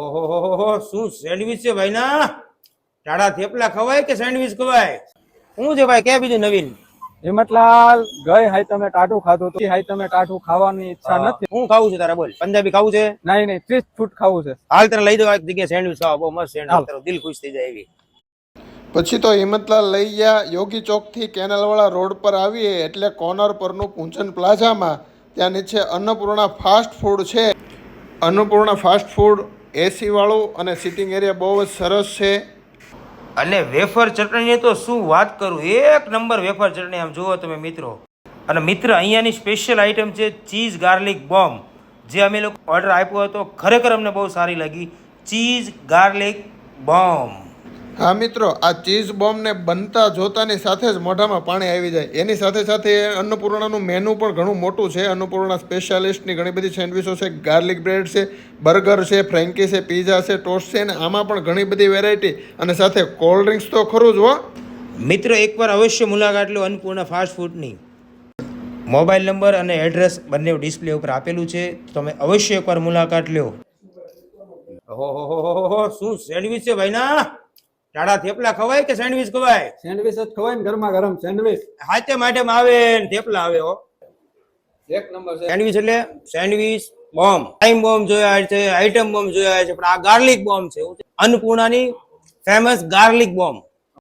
ઓહો શું સેન્ડવિચ છે ભાઈ ના ટાળા થેપલા ખવાય કે સેન્ડવિચ ખવાય? શું છે ભાઈ કે બીજું નવીન? હિંમતલાલ ગઈ હાઈ તમે ટાટું ખાધું તો હાઈ તમે ટાટું ખાવાની ઈચ્છા નથી. હું ખાવું છે તારે બોલ. પંજાબી ખાવું છે? નહીં નહીં ત્રીસ ફૂટ ખાવું છે. હાલ તને લઈ દો એક જગ્યાએ સેન્ડવિચ ખાવા. બહુ મસ્ત સેન્ડવિચ તારો દિલ ખુશ થઈ જાય એવી. પછી તો હિંમતલાલ લઈ ગયા. યોગી ચોકથી કેનલવાળા રોડ પર આવીએ એટલે કોર્નર પરનું પૂંચન પ્લાઝામાં. ત્યાં નીચે અન્નપૂર્ણા ફાસ્ટ ફૂડ છે. અન્નપૂર્ણા ફાસ્ટ ફૂડ એસીવાળું અને સિટિંગ એરિયા બહુ જ સરસ છે. અને વેફર ચટણીની તો શું વાત કરું? એક નંબર વેફર ચટણી આમ જુઓ તમે મિત્રો. અને મિત્ર, અહીંયાની સ્પેશિયલ આઈટમ છે ચીઝ ગાર્લિક બોમ્બ જે અમે લોકો ઓર્ડર આપ્યો હતો, ખરેખર અમને બહુ સારી લાગી. ચીઝ ગાર્લિક બોમ્બ હા મિત્રો આ ચીઝ બોમ્બને બનતા જોતાની સાથે જ મોઢામાં પાણી આવી જાય. એની સાથે સાથે અન્નપૂર્ણાનું મેનુ પણ ઘણું મોટું છે. અન્નપૂર્ણા સ્પેશિયાલિસ્ટની ઘણી બધી સેન્ડવિચો છે. ગાર્લિક બ્રેડ છે બર્ગર છે ફ્રેન્કી છે પીઝા છે ટોસ્ટ છે અને આમાં પણ ઘણી બધી વેરાયટી અને સાથે કોલ્ડ ડ્રિંક્સ તો ખરું જ હો. મિત્રો એકવાર અવશ્ય મુલાકાત લો અન્નપૂર્ણા ફાસ્ટ ફૂડની. મોબાઈલ નંબર અને એડ્રેસ બંને ડિસ્પ્લે ઉપર આપેલું છે. તમે અવશ્ય એકવાર મુલાકાત લ્યો હો શું સેન્ડવિચ છે ભાઈ ટાળા થેપલા ખવાય કે સેન્ડવિચ ખવાય? સેન્ડવિચ જ ખવાય ને ગરમા ગરમ સેન્ડવિચ. હાથે માટે આવે ને થેપલા આવે હો. એક નંબર છે. સેન્ડવિચ એટલે સેન્ડવિચ બોમ્બ. ટાઈમ બોમ્બ જોયા છે આઈટમ બોમ્બ જોયા છે પણ આ ગાર્લિક બોમ્બ છે અન્નપૂર્ણાની ફેમસ ગાર્લિક બોમ્બ.